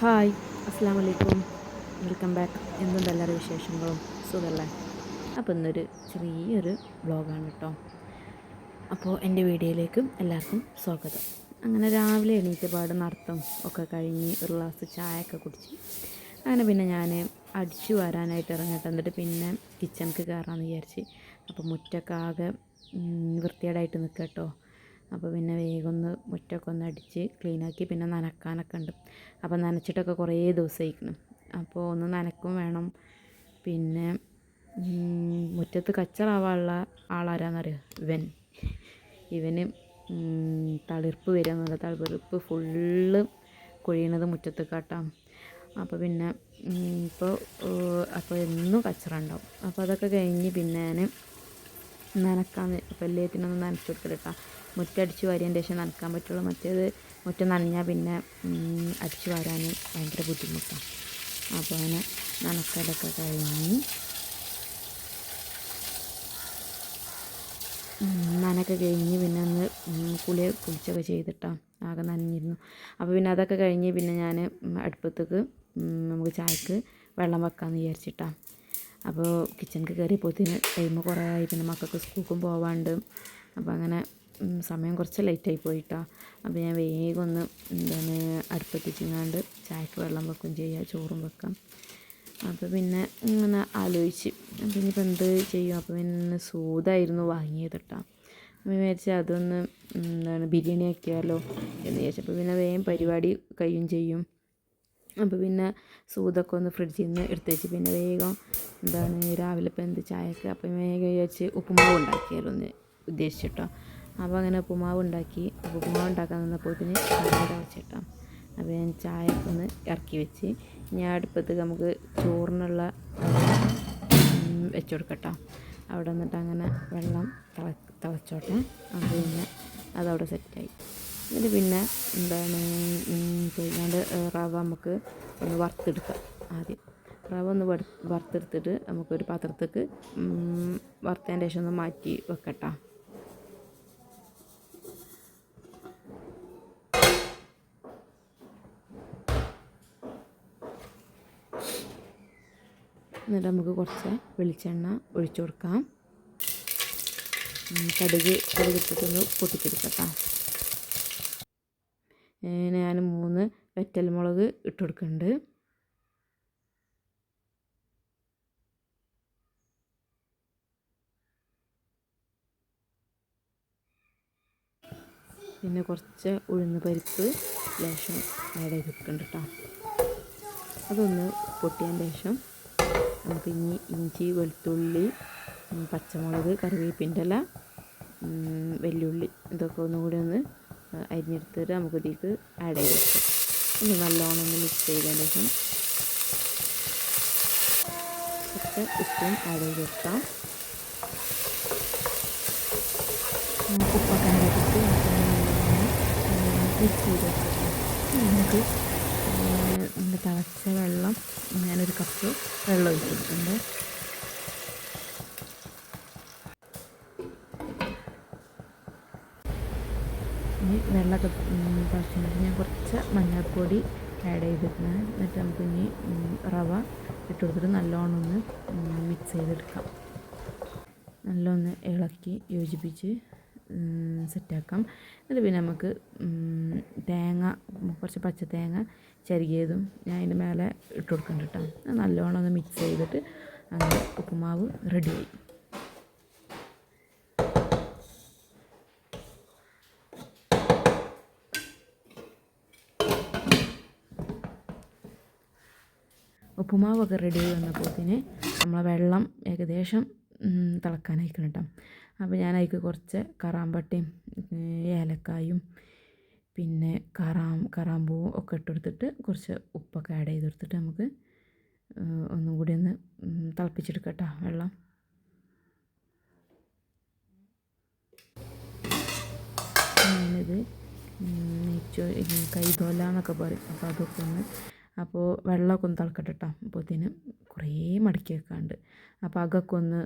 Hi അസ്സാം വലൈക്കും welcome back. എന്തുണ്ട് എല്ലാവരുടെ വിശേഷങ്ങളും? സുഖമല്ലേ അപ്പോൾ ഇന്നൊരു ചെറിയൊരു വ്ളോഗാണ് കേട്ടോ അപ്പോൾ എന്റെ വീഡിയോയിലേക്ക് എല്ലാവർക്കും സ്വാഗതം. അങ്ങനെ രാവിലെ എണീറ്റ് പാട് നടത്തം ഒക്കെ കഴിഞ്ഞ് ഒരു ഗ്ലാസ് ചായയൊക്കെ കുടിച്ച് അങ്ങനെ പിന്നെ ഞാൻ അടിച്ചു വരാനായിട്ട് ഇറങ്ങട്ടെ. എന്നിട്ട് പിന്നെ കിച്ചണിക്ക് കയറാമെന്ന് വിചാരിച്ച്. അപ്പോൾ മുറ്റൊക്കെ ആകെ ഉം, വൃത്തികേടായിട്ട് നിൽക്കുക കേട്ടോ. അപ്പോൾ പിന്നെ വേഗം ഒന്ന് മുറ്റമൊക്കെ ഒന്ന് അടിച്ച് ക്ലീനാക്കി പിന്നെ നനക്കാനൊക്കെ ഉണ്ട്. അപ്പോൾ നനച്ചിട്ടൊക്കെ കുറേ ദിവസമായിരിക്കണം അപ്പോൾ ഒന്ന് നനക്കും വേണം. പിന്നെ മുറ്റത്ത് കച്ചറാവാനുള്ള ആളാരാന്നറിയോ ഇവൻ. ഇവന് തളിർപ്പ് വരിക എന്നുള്ള തളിർപ്പ് ഫുള്ള് കൊഴിയണത് മുറ്റത്ത് കാട്ടാം അപ്പോൾ പിന്നെ ഇപ്പോൾ അപ്പോൾ എന്നും കച്ചറ ഉണ്ടാവും. അപ്പോൾ അതൊക്കെ കഴിഞ്ഞ് പിന്നെ ഞാൻ നനക്കാന്ന് അപ്പോൾ എല്ലാത്തിനൊന്നും നനച്ചു കൊടുക്കലിട്ടാ മുറ്റടിച്ച് വാരിയതിന്റെ ശേഷം നനക്കാൻ പറ്റുള്ളൂ. മറ്റേത് മുറ്റം നനഞ്ഞാൽ പിന്നെ അടിച്ചു വാരാൻ ഭയങ്കര ബുദ്ധിമുട്ടാണ് അപ്പോൾ അങ്ങനെ നനക്കലൊക്കെ കഴിഞ്ഞ് നനക്ക കഴിഞ്ഞ് പിന്നെ ഒന്ന് കുളി കുളിച്ചൊക്കെ ചെയ്തിട്ടാണ് ആകെ നനഞ്ഞിരുന്നു. അപ്പോൾ പിന്നെ അതൊക്കെ കഴിഞ്ഞ് പിന്നെ ഞാൻ അടുപ്പത്തേക്ക് നമുക്ക് ചായക്ക് വെള്ളം വെക്കാമെന്ന് വിചാരിച്ചിട്ടാണ് അപ്പോൾ കിച്ചണിക്ക് കയറിയപ്പോഴത്തേന് ടൈം കുറേ ആയി പിന്നെ മക്കൾക്ക് സ്കൂൾക്കും പോവാണ്ട്. അപ്പോൾ അങ്ങനെ സമയം കുറച്ച് ലേറ്റായി പോയിട്ടാ. അപ്പോൾ ഞാൻ വേഗം ഒന്ന് എന്താണ് അടുപ്പത്തിച്ചിങ്ങാണ്ട് ചായക്ക് വെള്ളം വെക്കും ചെയ്യുക ചോറും വെക്കാം. അപ്പോൾ പിന്നെ ഇങ്ങനെ ആലോചിച്ച് അപ്പോൾ ഇനിയിപ്പോൾ എന്ത് ചെയ്യും? അപ്പോൾ പിന്നെ സൂതായിരുന്നു വാങ്ങിയത് കേട്ടോ അപ്പോൾ വിചാരിച്ച് അതൊന്ന് എന്താണ് ബിരിയാണി ആക്കിയാലോ എന്ന് വിചാരിച്ചപ്പോൾ പിന്നെ വേഗം പരിപാടി കഴിയും ചെയ്യും. അപ്പോൾ പിന്നെ സൂതൊക്കെ ഒന്ന് ഫ്രിഡ്ജിൽ നിന്ന് എടുത്ത് വെച്ച് പിന്നെ വേഗം എന്താണ് രാവിലെ ഇപ്പം എന്ത് ചായക്ക്? അപ്പം വേഗം വിചാരിച്ച് ഉപ്പുമാവ് ഉണ്ടാക്കിയാലോ എന്ന് ഉദ്ദേശിച്ചിട്ടോ. അപ്പോൾ അങ്ങനെ ഉപ്പുമാവ് ഉണ്ടാക്കി. അപ്പോൾ ഉപ്പുമാവ് ഉണ്ടാക്കാൻ നിന്നപ്പോഴത്തേന് ചായ വെച്ചിട്ടോ അപ്പോൾ ഞാൻ ചായ ഒന്ന് ഇറക്കി വെച്ച് ഞാൻ അടുപ്പത്ത് നമുക്ക് ചോറിനുള്ള ഉം, വെച്ച് കൊടുക്കട്ടോ. അവിടെ നിന്നിട്ട് അങ്ങനെ വെള്ളം തിള തിളച്ചോട്ടെ. അത് പിന്നെ അതവിടെ സെറ്റായി എന്നിട്ട് പിന്നെ എന്താണ് ചെയ്യാണ്ട് റവ നമുക്ക് ഒന്ന് വറുത്തെടുക്കാം ആദ്യം. റവ ഒന്ന് വറു വറുത്തെടുത്തിട്ട് നമുക്കൊരു പാത്രത്തേക്ക് വറുത്തതിന്റെ ശേഷം ഒന്ന് മാറ്റി വെക്കട്ടോ. എന്നിട്ട് നമുക്ക് കുറച്ച് വെളിച്ചെണ്ണ ഒഴിച്ചു കൊടുക്കാം. കടുക് കടുകിട്ടിട്ടൊന്ന് പൊട്ടിച്ചെടുക്കട്ടോ. ഞാൻ മൂന്ന് വെറ്റൽമുളക് ഇട്ട് കൊടുക്കുന്നുണ്ട് പിന്നെ കുറച്ച് ഉഴുന്ന് പരിപ്പ് ലേശം ആഡ് ചെയ്ത് കൊടുക്കുന്നുണ്ട് കേട്ടോ അതൊന്ന് പൊട്ടിയ ശേഷം നമുക്ക് ഇനി ഇഞ്ചി വെളുത്തുള്ളി പച്ചമുളക് കറിവേപ്പിന്റെ ഇല വെല്ലുള്ളി ഇതൊക്കെ ഒന്നുകൂടി ഒന്ന് അരിഞ്ഞെടുത്തിട്ട് നമുക്ക് ഇതിലേക്ക് ആഡ് ചെയ്ത് വെക്കാം. ഒന്ന് നല്ലോണം ഒന്ന് മിക്സ് ചെയ്തതിന് ശേഷം കുറച്ച് ഉപ്പും ആഡ് ചെയ്ത് വെക്കാം. ഉപ്പൊക്കെ മിക്സ് ചെയ്ത് നമുക്ക് നമ്മുടെ തിളച്ച വെള്ളം ഞാനൊരു കപ്പ് വെള്ളം ഒഴിച്ചിട്ടുണ്ട് ഇനി വെള്ളമൊക്കെ പറഞ്ഞിട്ട് ഞാൻ കുറച്ച് മഞ്ഞൾപ്പൊടി ആഡ് ചെയ്തിട്ടുണ്ട്. എന്നിട്ട് നമുക്ക് ഇനി റവ ഇട്ട് കൊടുത്തിട്ട് നല്ലോണം ഒന്ന് മിക്സ് ചെയ്തെടുക്കാം. നല്ലൊന്ന് ഇളക്കി യോജിപ്പിച്ച് സെറ്റാക്കാം എന്നിട്ട് പിന്നെ നമുക്ക് തേങ്ങ കുറച്ച് പച്ച തേങ്ങ ചരുകിയതും ഞാൻ അതിന്റെ മേലെ ഇട്ട് കൊടുക്കുന്നുണ്ട് കേട്ടോ. നല്ലോണം ഒന്ന് മിക്സ് ചെയ്തിട്ട് അങ്ങനെ ഉപ്പുമാവ് റെഡിയായി ഉപ്പുമാവൊക്കെ റെഡി ആയി നമ്മളെ വെള്ളം ഏകദേശം തിളക്കാനായിക്കണം കേട്ടോ അപ്പോൾ ഞാൻ അതിക്ക് കുറച്ച് കറാമ്പട്ടയും ഏലക്കായും പിന്നെ കറാം കറാമ്പൂവും ഒക്കെ ഇട്ടെടുത്തിട്ട് കുറച്ച് ഉപ്പൊക്കെ ആഡ് ചെയ്ത് കൊടുത്തിട്ട് നമുക്ക് ഒന്നും കൂടി ഒന്ന് തിളപ്പിച്ചെടുക്കട്ടോ വെള്ളം. ഞാനിത് നെയ്ച്ചോ കൈതോല എന്നൊക്കെ പറയും. അപ്പോൾ അതൊക്കെ ഒന്ന് അപ്പോൾ വെള്ളമൊക്കെ ഒന്ന് തിളക്കട്ടെ കേട്ടോ അപ്പോഴത്തേനും കുറേ മടക്കി വെക്കാണ്ട്. അപ്പോൾ അകൊക്കെ ഒന്ന്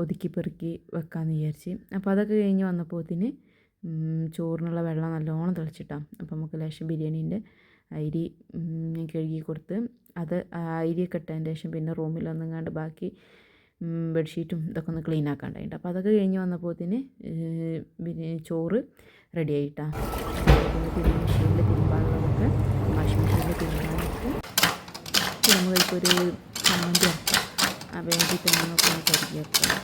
ഒതുക്കി പെറുക്കി വെക്കാമെന്ന് വിചാരിച്ച്. അപ്പോൾ അതൊക്കെ കഴിഞ്ഞ് വന്നപ്പോഴത്തേന് ചോറിനുള്ള വെള്ളം നല്ലോണം തിളച്ചിട്ടാണ് അപ്പോൾ നമുക്ക് ലേശം ബിരിയാണീന്റെ അരി ഞാൻ കഴുകി കൊടുത്ത് അത് അരിയൊക്കെ ഇട്ടതിന്റെ ശേഷം പിന്നെ റൂമിൽ റൂമിലൊന്നെങ്ങാണ്ട് ബാക്കി ബെഡ്ഷീറ്റും ഇതൊക്കെ ഒന്ന് ക്ലീൻ ആക്കാണ്ടായിട്ട് അപ്പോൾ അതൊക്കെ കഴിഞ്ഞ് വന്നപ്പോഴത്തേന് ചോറ് റെഡി ആയിട്ടാണ് മെഷീനിൽ തിരുമ്പാനുള്ളതൊക്കെ നമുക്ക് ഒരു ചമ്മന്തി അരക്കാം. ആ വേണ്ടി തേങ്ങൊക്കെ ഒന്ന് കരുതി വെക്കാം.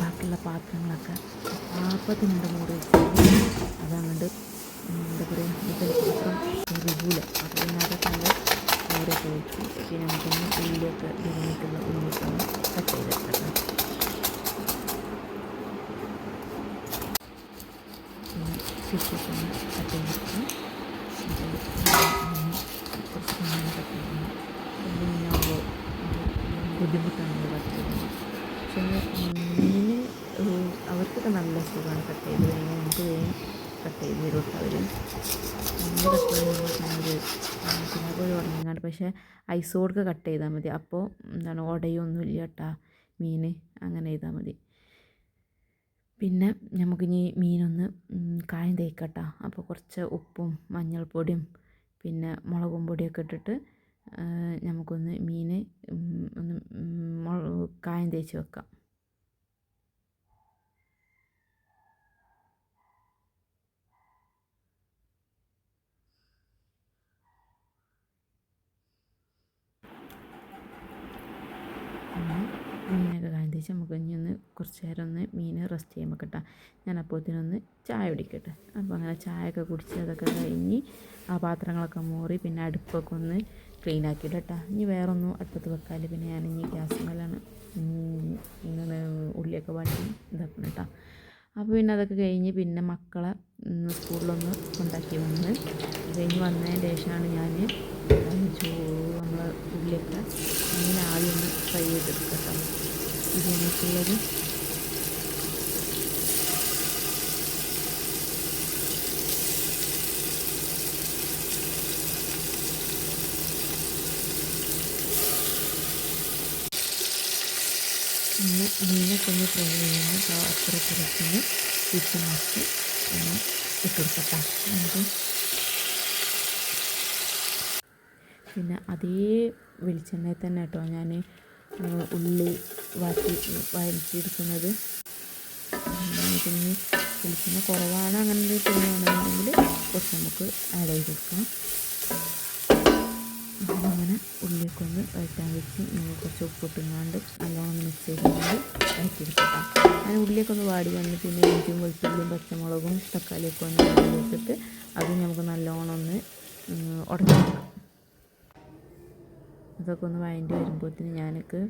ബാക്കിയുള്ള പാത്രങ്ങളൊക്കെ നാൽപ്പത്തിരണ്ട് നൂറ് അതങ്ങോട്ട് എന്താ പറയുക ഇതൊരു പാത്രം റിവൂല അപ്പോൾ അതൊക്കെ ഉണ്ട് ഓരോക്കെ വെച്ച് പിന്നെ നമുക്കൊന്ന് ഉള്ളിയൊക്കെ ഇറങ്ങിയിട്ടുള്ള ഉള്ളിയൊക്കെ ഒന്ന് കട്ട്. ചെയ്തെടുക്കാം പിന്നെ ഒന്ന് കട്ട് ചെയ്തെടുക്കാം കട്ട് ചെയ്ത് തരും കേട്ടോ അവർ കട്ട് ഒരു പക്ഷേ ഐസോടൊക്കെ കട്ട് ചെയ്താൽ മതി. അപ്പോൾ എന്താണ് ഉടയൊന്നുമില്ല കേട്ടോ മീൻ അങ്ങനെ ചെയ്താൽ മതി. പിന്നെ നമുക്കിനി മീനൊന്ന് കായം തേക്കട്ട. അപ്പോൾ കുറച്ച് ഉപ്പും മഞ്ഞൾപ്പൊടിയും പിന്നെ മുളകും പൊടിയൊക്കെ ഇട്ടിട്ട് നമുക്കൊന്ന് മീൻ ഒന്ന് കായം തേച്ച് വെക്കാം പിന്നെ തേച്ച് നമുക്ക് ഇനി ഒന്ന് കുറച്ച് നേരം ഒന്ന് മീൻ റെസ്റ്റ് ചെയ്യാൻ വെക്കട്ടെ ഞാൻ അപ്പോഴത്തേനൊന്ന് ചായ കുടിക്കട്ടെ. അപ്പോൾ അങ്ങനെ ചായയൊക്കെ കുടിച്ച് അതൊക്കെ കഴിഞ്ഞ് ആ പാത്രങ്ങളൊക്കെ മൂറി പിന്നെ അടുപ്പൊക്കെ ഒന്ന് ക്ലീൻ ആക്കിയിട്ടാ ഇനി വേറൊന്നും അടുപ്പത്ത് വെക്കാൽ പിന്നെ ഞാൻ ഇനി ഗ്യാസ് മേലാണ് ഇങ്ങനെ ഉള്ളിയൊക്കെ വാട്ടി ഇതാക്കണം കേട്ടോ അപ്പോൾ പിന്നെ അതൊക്കെ കഴിഞ്ഞ് പിന്നെ മക്കളെ സ്കൂളിലൊന്ന് കൊണ്ടാക്കി വന്ന് കഴിഞ്ഞ് വന്നതിന് ശേഷമാണ് ഞാൻ ചോ നമ്മളെ ഉള്ളിയൊക്കെ ഇങ്ങനെ ആദ്യം ഒന്ന് ഫ്രൈ ചെയ്തെടുക്കട്ടോ. ബിരിയാണിക്കുള്ളത് പിന്നെ മീനൊക്കെ ഒന്ന് ഫ്രൈ ചെയ്യുമ്പോൾ അത്ര കുറച്ചൊന്ന് തിരിച്ചുമാക്കി ഒന്ന് ഇട്ട് കൊടുക്കട്ടോ നമുക്ക് പിന്നെ അതേ വെളിച്ചെണ്ണയിൽ തന്നെ കേട്ടോ ഞാൻ ഉള്ളി വാട്ടി വഴറ്റിയെടുക്കുന്നത് പിന്നെ വെളിച്ചെണ്ണ കുറവാണ് അങ്ങനെ തുണിയാണെന്നുണ്ടെങ്കിൽ കുറച്ച് നമുക്ക് ആഡ് ചെയ്ത് അങ്ങനെ ഉള്ളിയൊക്കെ ഒന്ന് വഴറ്റാൻ വെച്ച് നമ്മൾ കുറച്ച് ഉപ്പിട്ടുങ്ങാണ്ട് നല്ലോണം മിക്സ് ചെയ്തുകൊണ്ട് വഴറ്റിയെടുക്കാം അങ്ങനെ ഉള്ളിയൊക്കെ ഒന്ന് വാടി വന്ന് പിന്നെ ഇഞ്ചിയും വെളുത്തുള്ളിയും പച്ചമുളകും തക്കാളിയൊക്കെ ഒന്ന് വെച്ചിട്ട് അതും നമുക്ക് നല്ലോണം ഒന്ന് ഉടച്ചെടുക്കാം അതൊക്കെ ഒന്ന് വഴണ്ടി വരുമ്പോഴത്തേന് ഞാനൊക്കെ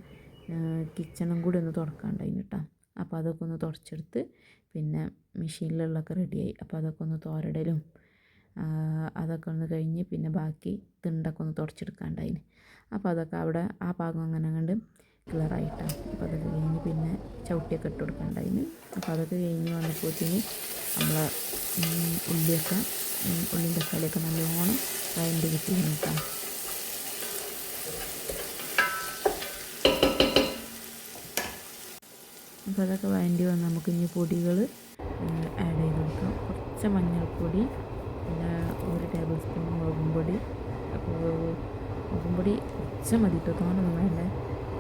കിച്ചണും കൂടി ഒന്ന് തുടക്കാണ്ടായിന് കേട്ടോ അപ്പോൾ അതൊക്കെ ഒന്ന് തുടച്ചെടുത്ത് പിന്നെ മെഷീനിലുള്ളതൊക്കെ റെഡിയായി. അപ്പോൾ അതൊക്കെ ഒന്ന് തോരടലും അതൊക്കെ ഒന്ന് കഴിഞ്ഞ് പിന്നെ ബാക്കി തിണ്ടൊക്കെ ഒന്ന് തുടച്ചെടുക്കാണ്ടായിന്. അപ്പോൾ അതൊക്കെ അവിടെ ആ ഭാഗം അങ്ങനെ കണ്ട് ക്ലിയറായിട്ടാണ് അപ്പോൾ അതൊക്കെ കഴിഞ്ഞ് പിന്നെ ചവിട്ടിയൊക്കെ ഇട്ട് കൊടുക്കണ്ടായിന്. അപ്പോൾ അതൊക്കെ കഴിഞ്ഞ് വന്നപ്പോഴത്തേന് നമ്മളെ ഉള്ളിയൊക്കെ ഉള്ളിന്റെ തക്കാളിയൊക്കെ നല്ലോണം വയണ്ടി കേട്ടോ അപ്പോൾ അതൊക്കെ വേണ്ടി വന്ന് നമുക്ക് ഇനി പൊടികൾ ആഡ് ചെയ്ത് കൊടുക്കാം. കുറച്ച് മഞ്ഞൾപ്പൊടി പിന്നെ ഒരു ടേബിൾ സ്പൂൺ മുളകും പൊടി. അപ്പോൾ മുളകും പൊടി കുറച്ച് മതി തോന്നൊന്നും വേണ്ട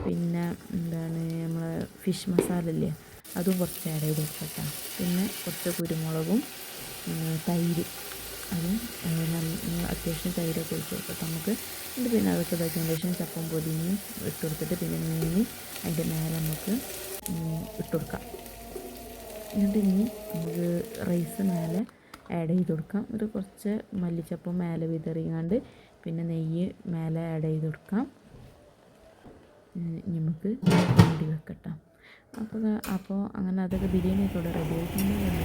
പിന്നെ എന്താണ് നമ്മൾ ഫിഷ് മസാല ഇല്ലേ അതും കുറച്ച് ആഡ് ചെയ്ത് കൊടുക്കട്ടെ. പിന്നെ കുറച്ച് കുരുമുളകും തൈര്. അതും അത്യാവശ്യം തൈരൊക്കെ ഒഴിച്ച് കൊടുക്കാം നമുക്ക് പിന്നെ അതൊക്കെ ഇതാക്കിയതിന് ശേഷം ചപ്പം പൊതിഞ്ഞ് ഇട്ട് കൊടുത്തിട്ട് പിന്നെ മീൻ അതിന്റെ മേലെ നമുക്ക് ഇട്ട് കൊടുക്കാം എന്നിട്ട് ഇനി നമുക്ക് റൈസ് മേലെ ആഡ് ചെയ്ത് കൊടുക്കാം. ഒരു കുറച്ച് മല്ലിച്ചപ്പം മേലെ വിതറിയാണ്ട് പിന്നെ നെയ്യ് മേലെ ആഡ് ചെയ്ത് കൊടുക്കാം. നമുക്ക് മൂടി വെക്കട്ടാം. അപ്പോൾ അപ്പോൾ അങ്ങനെ അതൊക്കെ ബിരിയാണിയൊക്കെ റെഡി ആയിട്ടുണ്ടെങ്കിൽ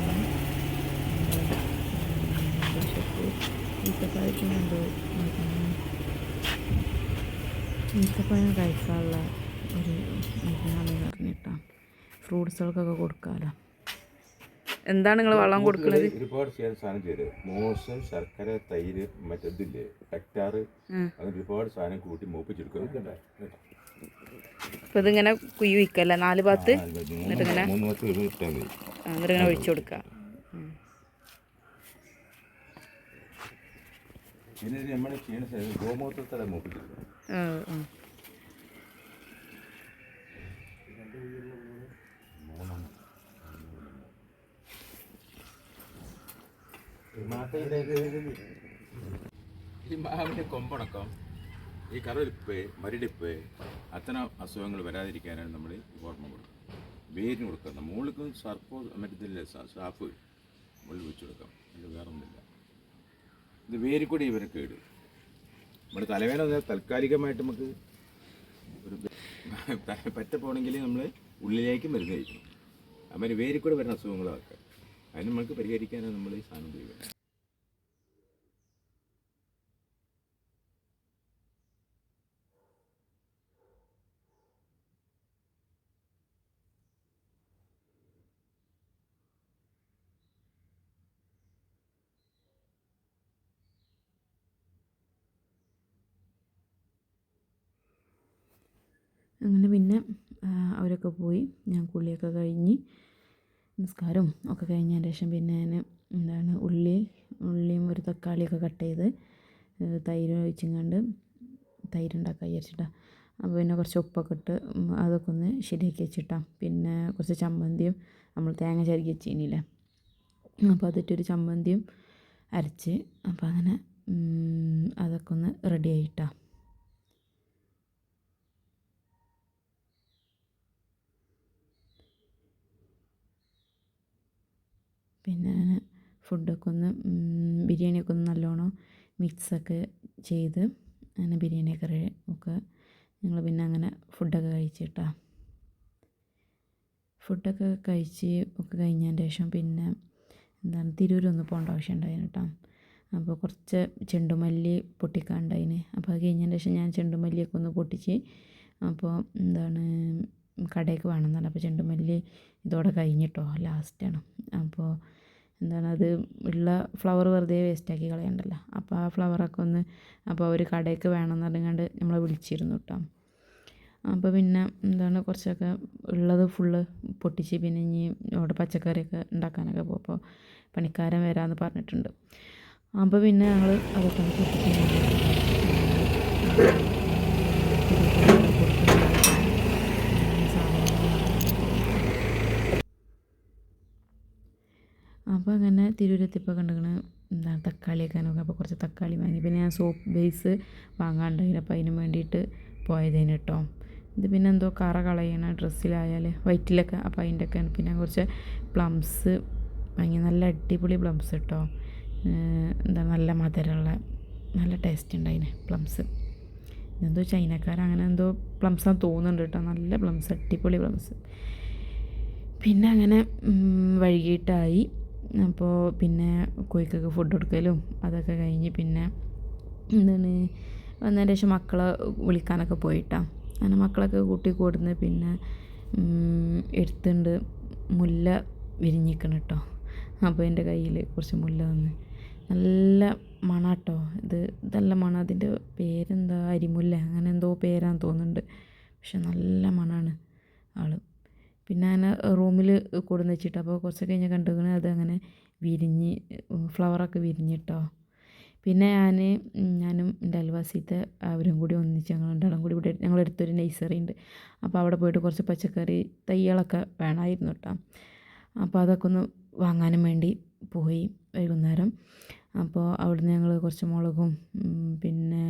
ഷെഫ് ഈത്തപ്പഴത്തിനുണ്ട് ഈത്തപ്പഴം കഴിക്കാനുള്ള ഒരു മരുന്നാണെന്ന് പറഞ്ഞിട്ടാ. ഫ്രൂട്ട്സുകൾക്കൊക്കെ കൊടുക്കാമല്ലോ എന്താണ് നിങ്ങൾ വെള്ളം കൊടുക്കുന്നത് ഒരുപാട് ചെയ്യാൻ സാധനം ചെയ്ത്. മോശം ശർക്കര തൈര് മറ്റേതില്ലേ ഹെക്ടാറ് അങ്ങനെ ഒരുപാട് സാധനം കൂട്ടി മൂപ്പിച്ചെടുക്കും. അപ്പോൾ ഇതിങ്ങനെ കുയ്യു വയ്ക്കല്ലേ നാല് ഭാഗത്ത് എന്നിട്ട് ഇങ്ങനെ ഒഴിച്ചു കൊടുക്കുക. പിന്നെ നമ്മൾ ഗോമൂത്രത്തല ആ, ആ. ഈ മാവിന്റെ കൊമ്പണക്കം ഈ കറുപ്പ് മരടിപ്പ് അത്തരം അസുഖങ്ങൾ വരാതിരിക്കാനാണ് നമ്മൾ ഓർമ്മ കൊടുക്കുക. വേരിന് കൊടുക്കുക. മുകളിൽ സർപ്പോ മറ്റത്തില്ല സാഫ് മുകളിൽ വെച്ച് കൊടുക്കാം. അതിൽ വേറൊന്നുമില്ല. ഇത് വേരി കൂടി ഇവരെ കേട്. നമ്മുടെ തലവേദന താൽക്കാലികമായിട്ട് നമുക്ക് ഒരു പറ്റപ്പോണെങ്കിൽ നമ്മൾ ഉള്ളിലേക്ക് മരുന്ന് കഴിക്കണം. അതുമാതിരി വേരിക്കൂടി കൂടെ വരുന്ന അസുഖങ്ങളൊക്കെ. അതിന് നമുക്ക് പരിഹരിക്കാനാണ് നമ്മൾ ഈ സാധനം ഉപയോഗിക്കുന്നത്. അങ്ങനെ പിന്നെ അവരൊക്കെ പോയി ഞാൻ കുളിയൊക്കെ കഴിഞ്ഞ് നിസ്കാരവും ഒക്കെ കഴിഞ്ഞതിന് ശേഷം പിന്നെ ഞാൻ എന്താണ് ഉള്ളി ഉള്ളിയും ഒരു തക്കാളിയൊക്കെ കട്ട് ചെയ്ത് തൈര് ഒഴിച്ചിങ്ങാണ്ട് തൈര് ഉണ്ടാക്കാൻ വിചാരിച്ചിട്ടാ. അപ്പോൾ പിന്നെ കുറച്ച് ഉപ്പൊക്കെ ഇട്ട് അതൊക്കെ ഒന്ന് ശരിയാക്കി വെച്ചിട്ടാ. പിന്നെ കുറച്ച് ചമ്മന്തിയും നമ്മൾ തേങ്ങ ചരുകി വെച്ചിനില്ലേ? അപ്പോൾ അതിട്ടൊരു ചമ്മന്തിയും അരച്ച് അപ്പോൾ അങ്ങനെ അതൊക്കെ ഒന്ന് റെഡി ആയിട്ടാ. പിന്നെ ഫുഡൊക്കെ ഒന്ന് ബിരിയാണിയൊക്കെ ഒന്ന് നല്ലോണം മിക്സൊക്കെ ചെയ്ത് അങ്ങനെ ബിരിയാണി കറി ഒക്കെ ഞങ്ങൾ പിന്നെ അങ്ങനെ ഫുഡൊക്കെ കഴിച്ചിട്ടാ. ഫുഡൊക്കെ കഴിച്ച് ഒക്കെ കഴിഞ്ഞതിന് ശേഷം പിന്നെ എന്താണ് തിരൂരൊന്ന് പോകേണ്ട ആവശ്യം ഉണ്ടായിരുന്നു കേട്ടോ അപ്പോൾ കുറച്ച് ചെണ്ടുമല്ലി പൊട്ടിക്കാണ്ടായിന്. അപ്പോൾ അത് കഴിഞ്ഞതിന് ശേഷം ഞാൻ ചെണ്ടുമല്ലിയൊക്കെ ഒന്ന് പൊട്ടിച്ച് അപ്പോൾ എന്താണ് കടയ്ക്ക് വേണമെന്നല്ല അപ്പോൾ ചെണ്ടുമല്ലി ഇതോടെ കഴിഞ്ഞിട്ടോ ലാസ്റ്റാണ്. അപ്പോൾ എന്താണ് അത് ഉള്ള ഫ്ലവർ വെറുതെ വേസ്റ്റാക്കി കളയണ്ടല്ലോ. അപ്പോൾ ആ ഫ്ലവറൊക്കെ ഒന്ന് അപ്പോൾ അവർ കടയ്ക്ക് വേണമെന്ന് പറഞ്ഞുകൊണ്ട് നമ്മളെ വിളിച്ചിരുന്നു കേട്ടോ അപ്പോൾ പിന്നെ എന്താണ് കുറച്ചൊക്കെ ഉള്ളത് ഫുള്ള് പൊട്ടിച്ച് പിന്നെ ഇനി അവിടെ പച്ചക്കറിയൊക്കെ ഉണ്ടാക്കാനൊക്കെ പോകും അപ്പോൾ പണിക്കാരൻ വരാമെന്ന് പറഞ്ഞിട്ടുണ്ട്. അപ്പോൾ പിന്നെ ഞങ്ങൾ അതൊക്കെ പൊട്ടിച്ച് അപ്പോൾ അങ്ങനെ തിരൂരെത്തിയപ്പോൾ കണ്ടിങ്ങനെ എന്താണ് തക്കാളിയൊക്കെ നോക്കുക അപ്പോൾ കുറച്ച് തക്കാളി വാങ്ങി. പിന്നെ ഞാൻ സോപ്പ് ബേസ് വാങ്ങാണ്ടായില്ല അപ്പോൾ അതിന് വേണ്ടിയിട്ട് പോയതേന് കേട്ടോ ഇത് പിന്നെ എന്തോ കറ കളയണ ഡ്രസ്സിലായാൽ വൈറ്റിലൊക്കെ അപ്പോൾ ഒക്കെ പിന്നെ കുറച്ച് പ്ലംസ് വാങ്ങി. നല്ല അടിപൊളി പ്ലംസ് കേട്ടോ എന്താ നല്ല മധുരമുള്ള നല്ല ടേസ്റ്റ് ഉണ്ട് ഉണ്ടായിന് പ്ലംസ്. എന്തോ ചൈനക്കാർ അങ്ങനെ എന്തോ പ്ലംസാന്ന് തോന്നുന്നുണ്ട് കേട്ടോ നല്ല പ്ലംസ് അടിപൊളി പ്ലംസ്. പിന്നെ അങ്ങനെ വൈകിട്ടായി. അപ്പോൾ പിന്നെ കോഴിക്കൊക്കെ ഫുഡ് കൊടുക്കലും അതൊക്കെ കഴിഞ്ഞ് പിന്നെ എന്താണ് വന്നതിന് ശേഷം മക്കളെ വിളിക്കാനൊക്കെ പോയിട്ടാ. അങ്ങനെ മക്കളൊക്കെ കൂട്ടി കൂടുന്ന പിന്നെ എടുത്തുണ്ട് മുല്ല വിരിഞ്ഞിക്കണം കേട്ടോ അപ്പോൾ എന്റെ കയ്യിൽ കുറച്ച് മുല്ല തന്ന് നല്ല മണ കേട്ടോ ഇത് നല്ല മണം. അതിന്റെ പേരെന്താ? അരിമുല്ല. അങ്ങനെ എന്തോ പേരാന്ന് തോന്നുന്നുണ്ട്. പക്ഷെ നല്ല മണമാണ് ആൾ. പിന്നെ അങ്ങനെ റൂമിൽ കൊടുന്ന് വെച്ചിട്ട് അപ്പോൾ കുറച്ച് കഴിഞ്ഞ് കണ്ടുകണ് അതങ്ങനെ വിരിഞ്ഞ് ഫ്ലവറൊക്കെ വിരിഞ്ഞിട്ടോ. പിന്നെ ഞാൻ ഞാനും എന്റെ അയൽവാസിയത്തെ അവരും കൂടി ഒന്നിച്ച് ഞങ്ങൾ രണ്ടാളും കൂടി ഇവിടെ ഞങ്ങളടുത്തൊരു നഴ്സറി ഉണ്ട്. അപ്പോൾ അവിടെ പോയിട്ട് കുറച്ച് പച്ചക്കറി തൈകളൊക്കെ വേണമായിരുന്നു കേട്ടോ. അപ്പോൾ അതൊക്കെ ഒന്ന് വാങ്ങാനും വേണ്ടി പോയി വൈകുന്നേരം. അപ്പോൾ അവിടുന്ന് ഞങ്ങൾ കുറച്ച് മുളകും പിന്നെ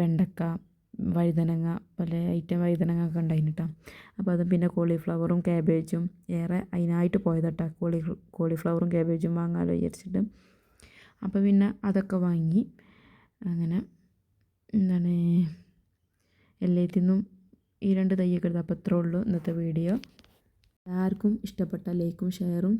വെണ്ടക്ക വഴുതനങ്ങ പല ഐറ്റം വഴുതനങ്ങ ഒക്കെ ഉണ്ടായിരുന്നു കേട്ടോ അപ്പോൾ അതും പിന്നെ കോളിഫ്ലവറും ക്യാബേജും ഏറെ അതിനായിട്ട് പോയതാട്ടോ. കോളി കോളിഫ്ലവറും ക്യാബേജും വാങ്ങാമല്ലോ വിചാരിച്ചിട്ട്. അപ്പോൾ പിന്നെ അതൊക്കെ വാങ്ങി. അങ്ങനെ എന്താണ് എല്ലാത്തിനും ഈ രണ്ട് തയ്യൊക്കെ എടുത്ത് അപ്പോൾ അത്രേ ഉള്ളൂ ഇന്നത്തെ വീഡിയോ. എല്ലാവർക്കും ഇഷ്ടപ്പെട്ട ലൈക്കും ഷെയറും